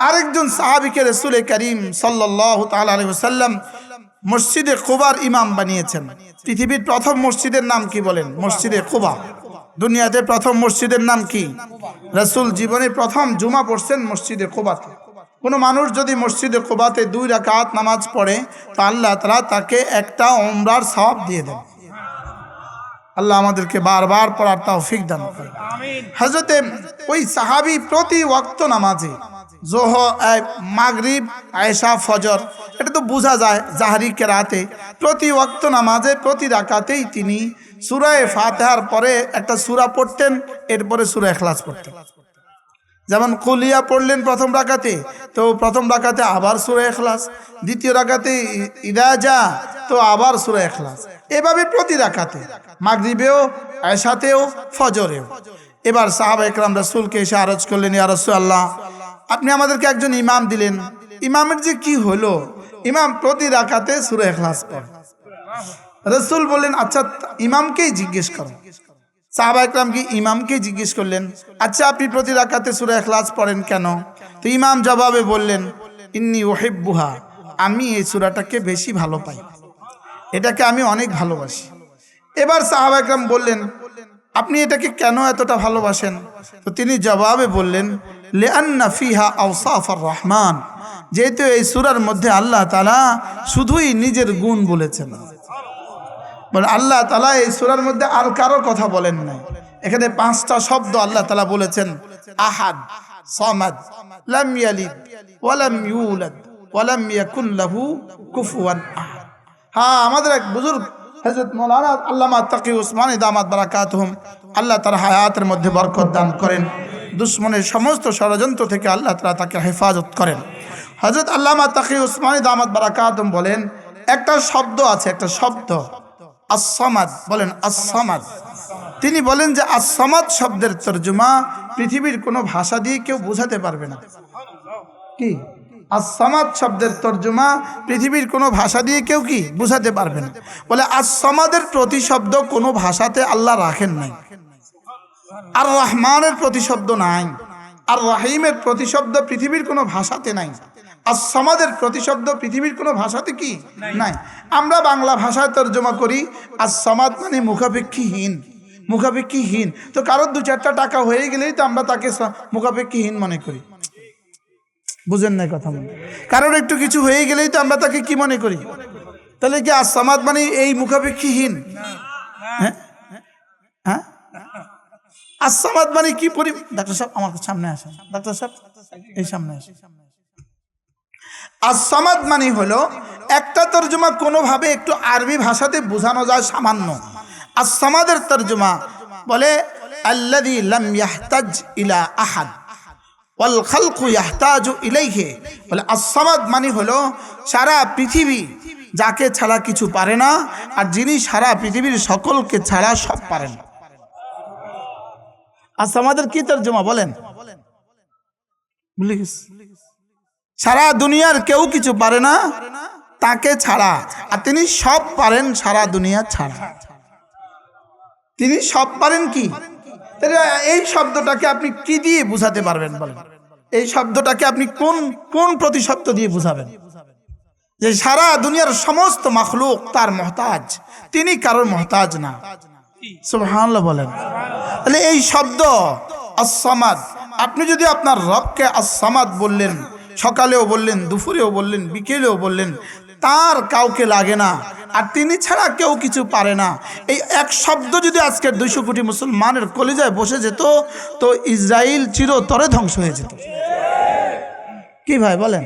আরেকজন সাহাবিকে রসুল করিম সাল্লাহ তাল্লাম মসজিদে কুবার ইমাম বানিয়েছেন। পৃথিবীর প্রথম মসজিদের নাম কি বলেন? মসজিদে কুবা। দুনিয়াতে প্রথম মসজিদের নাম কি? রসুল জীবনে প্রথম জুমা পড়ছেন মসজিদে কুবাতে। কোনো মানুষ যদি মসজিদে কুবাতে দুই রাকাত নামাজ পড়ে তা আল্লাহ তালা তাকে একটা ওমরার সওয়াব দিয়ে দেন। আল্লাহ আমাদেরকে বারবার পড়ার তৌফিক দান করে হজরতে ওই সাহাবি প্রতি ওয়াক্ত নামাজে জোহ মাগরিব, আয়েশা, ফজর। এটা তো বোঝা যায়, জাহারি কেরাতে। প্রতি ওয়াক্ত নামাজে, প্রতি রাকাতেই তিনি সুরায় ফাতেহার পরে একটা সুরা পড়তেন, এরপরে সুরা এখলাস পড়তেন। যেমন কুলিয়া পড়লেন প্রথম রাকাতে, তো প্রথম রাকাতে আবার সুরা এখলাস দ্বিতীয় রাকাতে ইরাজা তো আবার সুরা এখলাস এভাবে প্রতি রাকাতে, মাগরিবেও আয়সাতেও ফজরেও। এবার সাহাবা একরাম রসুলকে এসে আরজ করলেন, ইয়া রসুল আল্লাহ আপনি আমাদেরকে একজন ইমাম দিলেন। ইমামের যে কি হলো? ইমাম প্রতি রাকাতে সুরে এখলাস পড়ে। রসুল বললেন আচ্ছা ইমামকেই জিজ্ঞেস করো। সাহাবা কি ইমামকে জিজ্ঞেস করলেন আচ্ছা আপনি প্রতি রাকাতে সুরা এখলাস পড়েন কেন? তো ইমাম জবাবে বললেন, ইন্নি ওহেব্বুহা আমি এই সুরাটাকে বেশি ভালো পাই। এটাকে আমি অনেক ভালোবাসি। এবার সাহাবা একরাম বললেন, আপনি এটাকে কেন এতটা ভালোবাসেন? তো তিনি জবাবে বললেন লেআন্না ফিহা আউসাফার রহমান। যেহেতু এই সুরার মধ্যে আল্লাহ তালা শুধুই নিজের গুণ বলেছেন। বলে আল্লাহ তালা এই সুরার মধ্যে আর কারও কথা বলেন নাই। এখানে পাঁচটা শব্দ আল্লাহ তালা বলেছেন। আহাদ, সমাদ, লাম ইয়ালিদ ওয়ালাম ইউলাদ ওয়ালাম ইয়াকুন লাহু কুফুয়ান আহাদ। হ্যাঁ আমাদের এক বুজুর্গ হজরত মৌলানা আল্লামা তাকি উসমান দামাত বারাকাতহুম আল্লাহ তার হায়াতের মধ্যে বরকত দান করেন। দুশ্মনের সমস্ত ষড়যন্ত্র থেকে আল্লাহ তালা তাকে হেফাজত করেন। হজরত আল্লামা তাকি উসমানী দামাত বারাকাতহুম বলেন, একটা শব্দ আছে, একটা শব্দ। আসমাদ বলেন আসমাদ তিনি বলেন যে আসমাদ শব্দের তর্জমা পৃথিবীর কোনো ভাষা দিয়ে কেউ বোঝাতে পারবে না। কি? আসমাদ শব্দের তর্জমা পৃথিবীর কোনো ভাষা দিয়ে কেউ কি বোঝাতে পারবে না? বলে আসমাদের প্রতিশব্দ কোনো ভাষাতে আল্লাহ রাখেন নাই। আর রহমানের প্রতিশব্দ নাই। আর রাহিমের প্রতিশব্দ পৃথিবীর কোনো ভাষাতে নাই। আর সমাদের প্রতিশব্দ পৃথিবীর কোনো ভাষাতে কি? নাই। আমরা বাংলা ভাষায় তর্জমা করি, আর সমাদ মানে মুখাপেক্ষীহীন। মুখাপেক্ষীহীন। তো কারোর দু চারটা টাকা হয়ে গেলেই তো আমরা তাকে মুখাপেক্ষীহীন মনে করি। বুঝেন না কথা মনে? কারোর একটু কিছু হয়ে গেলেই তো আমরা তাকে কি মনে করি? তাহলে কি আর সমাদ মানে এই মুখাপেক্ষীহীন? হ্যাঁ? আসামাদ মানে কি পরি ডাক্তার সাহেব, আমার সামনে আসেন। ডাক্তার সাহেব, এই সামনে আসেন। আসামাদ মানে হলো, একটা তর্জমা কোনোভাবে একটু আরবি ভাষাতে বোঝানো যায় সামান্য। আসামাদের তর্জমা বলে আল্লাদি লাম ইয়াহতাজ ইলা আহাদ, ওয়াল খালকু ইয়াহতাজু ইলাইহি। বলে আসামাদ মানে হলো, সারা পৃথিবী যাকে ছাড়া কিছু পারে না, আর যিনি সারা পৃথিবীর সকলকে ছাড়া সব পারেন আচ্ছা আমাদের কি তর্জমা বলেন? সারা দুনিয়ার কেউ কিছু পারে না তাকে ছাড়া। আর তিনি সব পারেন সারা দুনিয়া ছাড়া। তিনি সব পারেন কি? এই শব্দটাকে আপনি কি দিয়ে বুঝাতে পারবেন বলেন? এই শব্দটাকে আপনি কোন কোন প্রতিশব্দ দিয়ে বুঝাবেন? যে সারা দুনিয়ার সমস্ত মখলুক তার মহতাজ। তিনি কারোর মহতাজ না। সুবহানাল্লাহ বলেন। তাহলে এই শব্দ আসামাদ আপনি যদি আপনার রবকে আসামাদ বললেন, সকালেও বললেন, দুপুরেও বললেন, বিকেলেও বললেন, তার কাউকে লাগে না, আর তিনি ছাড়া কেউ কিছু পারে না। এই এক শব্দ যদি আজকের দুইশো কোটি মুসলমানের কলিজায় বসে যেত, তো ইসরায়েল চিরতরে ধ্বংস হয়ে যেত। কি ভাই, বলেন?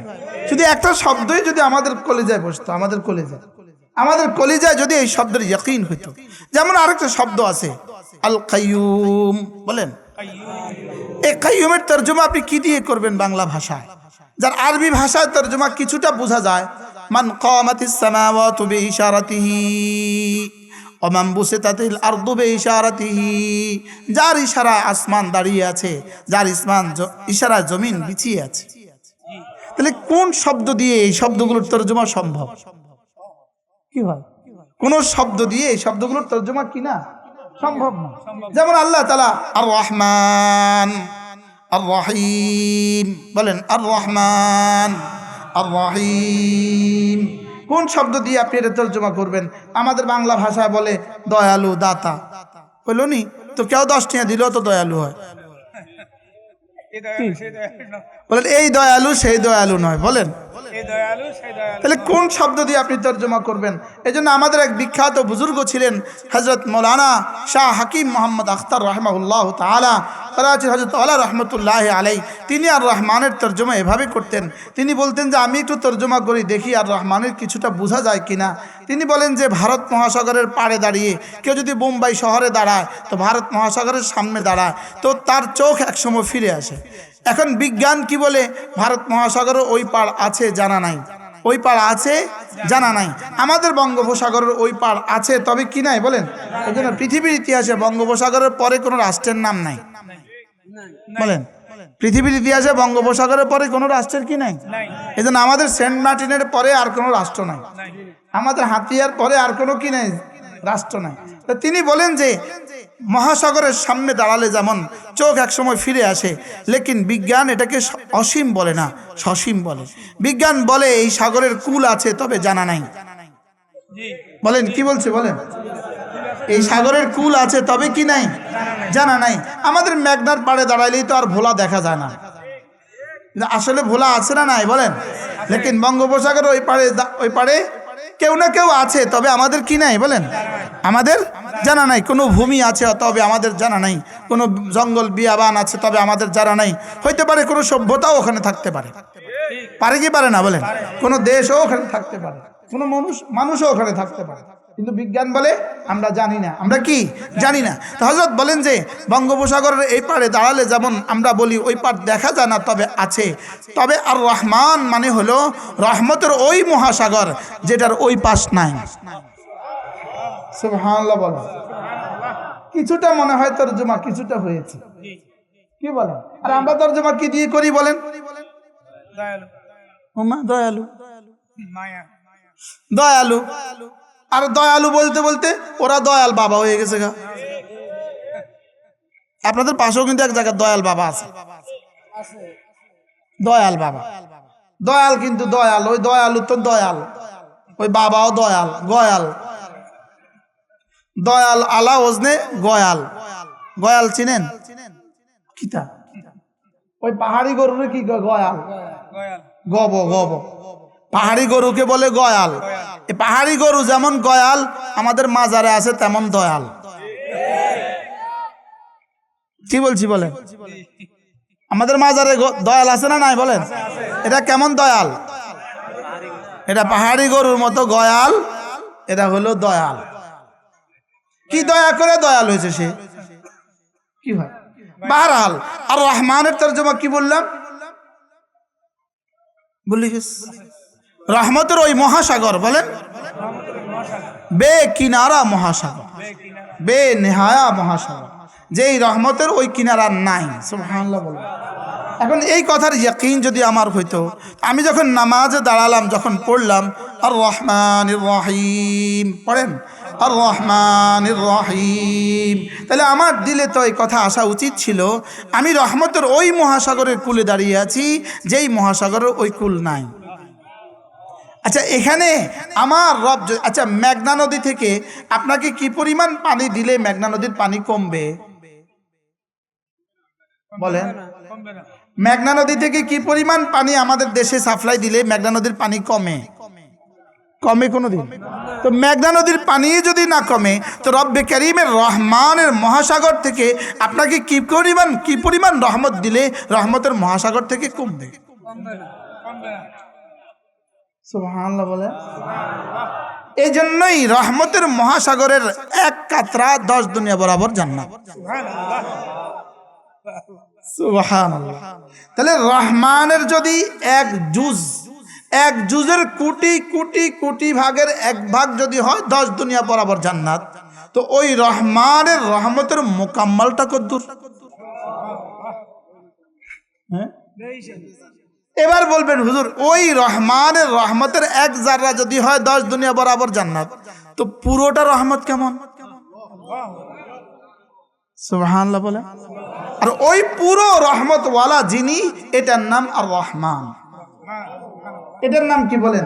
শুধু একটা শব্দই যদি আমাদের কলিজায় বসতো, আমাদের কলিজায়। আমাদের কলিজায় যদি এই শব্দের ইয়কিন হইতো। যেমন আরেকটা শব্দ আছে আল কাইয়ুম বলেন। এই কাইয়ুমের তর্জমা আপনি কি দিয়ে করবেন বাংলা ভাষায়? যার আরবি ভাষায় তর্জমা কিছুটা বোঝা যায়। মান কামাতিস সামাওয়াতু বিইশারাতিহি ওমান বুসিতাতিল আরদু বিইশারাতিহি, যার ইশারায় আসমান দাঁড়িয়ে আছে, যার ইসমান ইশারায় জমিন বিছিয়ে আছে। তাহলে কোন শব্দ দিয়ে এই শব্দগুলোর তর্জমা সম্ভব? কি হয়? কোন শব্দ দিয়ে এই শব্দগুলোর তর্জমা কি না? সম্ভব না। যেমন আল্লাহ তালা আর রহমান আর রহিম বলেন আর রহমান আর রহিম কোন শব্দ দিয়ে আপনি এটা তর্জমা করবেন? আমাদের বাংলা ভাষায় বলে দয়ালু দাতা। হইল নি? তো কেউ দশ টাকা দিলেও তো দয়ালু হয়। বলেন এই দয়ালু সেই দয়ালু নয়। বলেন। তাহলে কোন শব্দ দিয়ে আপনি তর্জমা করবেন? এই জন্য আমাদের এক বিখ্যাত বুজুর্গ ছিলেন হজরত মৌলানা শাহ হাকিম মোহাম্মদ আখতার রহমাউল্লাহ তালা তারা আছেন হজরত আল্লাহ রহমতুল্লাহ আলাই তিনি আর রহমানের তর্জমা এভাবে করতেন। তিনি বলতেন যে আমি একটু তর্জমা করি দেখি আর রহমানের কিছুটা বোঝা যায় কিনা। তিনি বলেন যে ভারত মহাসাগরের পাড়ে দাঁড়িয়ে কেউ যদি বোম্বাই শহরে দাঁড়ায় তো ভারত মহাসাগরের সামনে দাঁড়ায় তো তার চোখ একসময় ফিরে আসে। এখন বিজ্ঞান কি বলে ভারত মহাসাগরের ওই পাড় আছে জানা নাই। ওই পাড় আছে জানা নাই। আমাদের বঙ্গোপসাগরের ওই পাড় আছে তবে কি নাই বলেন? এই জন্য পৃথিবীর ইতিহাসে বঙ্গোপসাগরের পরে কোনো রাষ্ট্রের নাম নাই। বলেন, পৃথিবীর ইতিহাসে বঙ্গোপসাগরের পরে কোনো রাষ্ট্রের কি নাই? এই জন্য আমাদের সেন্ট মার্টিনের পরে আর কোনো রাষ্ট্র নাই। আমাদের হাতিয়ার পরে আর কোনো কি নেই? রাষ্ট্র নাই। তিনি বলেন যে মহাসাগরের সামনে দাঁড়ালে যেমন চোখ একসময় ফিরে আসে, লেকিন বিজ্ঞান এটাকে অসীম বলে না, সসীম বলে। বিজ্ঞান বলে এই সাগরের কুল আছে, তবে জানা নাই। বলেন, কি বলছে, বলেন? এই সাগরের কুল আছে, তবে কি নাই? জানা নাই। আমাদের মেঘনার পাড়ে দাঁড়াইলেই তো আর ভোলা দেখা যায় না। আসলে ভোলা আছে না নাই, বলেন? লেকিন বঙ্গোপসাগর ওই পাড়ে ওই পাড়ে কেউ না কেউ আছে, তবে আমাদের কি নাই, বলেন? আমাদের জানা নাই, কোনো ভূমি আছে, তবে আমাদের জানা নাই, কোনো জঙ্গল বিয়াবান আছে, তবে আমাদের জানা নাই। হইতে পারে কোনো সভ্যতাও ওখানে থাকতে পারে। পারে কি পারে না বলেন? কোনো দেশও ওখানে থাকতে পারে কোনো মানুষ, মানুষও ওখানে থাকতে পারে কিন্তু বিজ্ঞান বলে আমরা জানি না। আমরা কি? জানি না। তো হজরত বলেন যে, বঙ্গোপসাগরের এই পাড়ে দাঁড়ালে যেমন আমরা বলি, ওই পার দেখা যায় না, তবে আছে। তবে আর রহমান মানে হলো, রহমতের ওই মহাসাগর যেটার ওই পাশ নাই। সুবহানাল্লাহ বলো। কিছুটা মনে হয় তর্জমা, কিছুটা হয়েছে। কি বলেন? আর আমরা তর্জমা কি দিয়ে করি বলেন? দয়ালু। আর দয়ালু বলতে বলতে ওরা দয়াল বাবা হয়ে গেছে গা। আপনাদের পাশেও কিন্তু এক জায়গায় দয়াল বাবা আছে। দয়াল বাবা। দয়াল কিন্তু দয়াল, ওই দয়ালু তো দয়াল। ওই বাবাও দয়াল, গয়াল। দয়াল আলা ওজনে গয়াল। গয়াল চিনেন? কিতা? ওই পাহাড়ি গরুরে কি গয়াল? গব গব। পাহাড়ি গরুকে বলে গয়াল। এই পাহাড়ি গরু যেমন গয়াল, আমাদের মাজারে আছে তেমন দয়াল। কি বলছি বলেন? আমাদের মাজারে দয়াল আছে না নাই বলেন? এটা কেমন দয়াল? এটা পাহাড়ি গরুর মতো গয়াল, এটা হলো দয়াল। কি দয়া করে দয়াল হয়েছে সে? কি হয় বাহারাল। আর রহমানের তর্জমা কি বললাম? বললি রহমতের ওই মহাসাগর বলেন। বে কিনারা মহাসাগর। বে নেহায়া মহাসাগর। যেই রহমতের ওই কিনারা নাই। এখন এই কথার ইয়াকিন যদি আমার হইতো আমি যখন নামাজে দাঁড়ালাম যখন পড়লাম আর রহমান রহিম পড়েন? আর রহমান রহিম তাহলে আমার দিলে তো এই কথা আসা উচিত ছিল আমি রহমতের ওই মহাসাগরের কুলে দাঁড়িয়ে আছি যেই মহাসাগরের ওই কুল নাই। আচ্ছা এখানে আমার রব আচ্ছা মেঘনা নদী থেকে আপনাকে কি পরিমাণ পানি দিলে মেঘনা নদীর পানি কমবে? বলেন। মেঘনা নদী থেকে কি পরিমাণ পানি আমাদের দেশে সাপ্লাই দিলে মেঘনা নদীর পানি কমে? কমে কোনো দিন। তো মেঘনা নদীর পানি যদি না কমে, তো রব্বে করিমের রহমানের মহাসাগর থেকে আপনাকে কি পরিমাণ কি পরিমাণ রহমত দিলে, রহমতের মহাসাগর থেকে কমবে? বলে এই জন্যই রহমতের মহাসাগরের এক কাতরা দশ দুনিয়া বরাবর জান্নাত। তাহলে রহমানের যদি এক জুজ এক জুজের কোটি কোটি কোটি ভাগের এক ভাগ যদি হয়, দশ দুনিয়া বরাবর জান্নাত। তো ওই রহমানের রহমতের মোকাম্মলটা কদ্দুর হ্যাঁ? এবার বলবেন, হুজুর, ওই রহমানের রহমতের এক জাররা যদি হয়, দশ দুনিয়া বরাবর জান্নাত। তো পুরোটা রহমত কেমন? সুবহানাল্লাহ বলে। আর ওই পুরো রহমতওয়ালা যিনি, এটার নাম আর রহমান এটার নাম কি বলেন?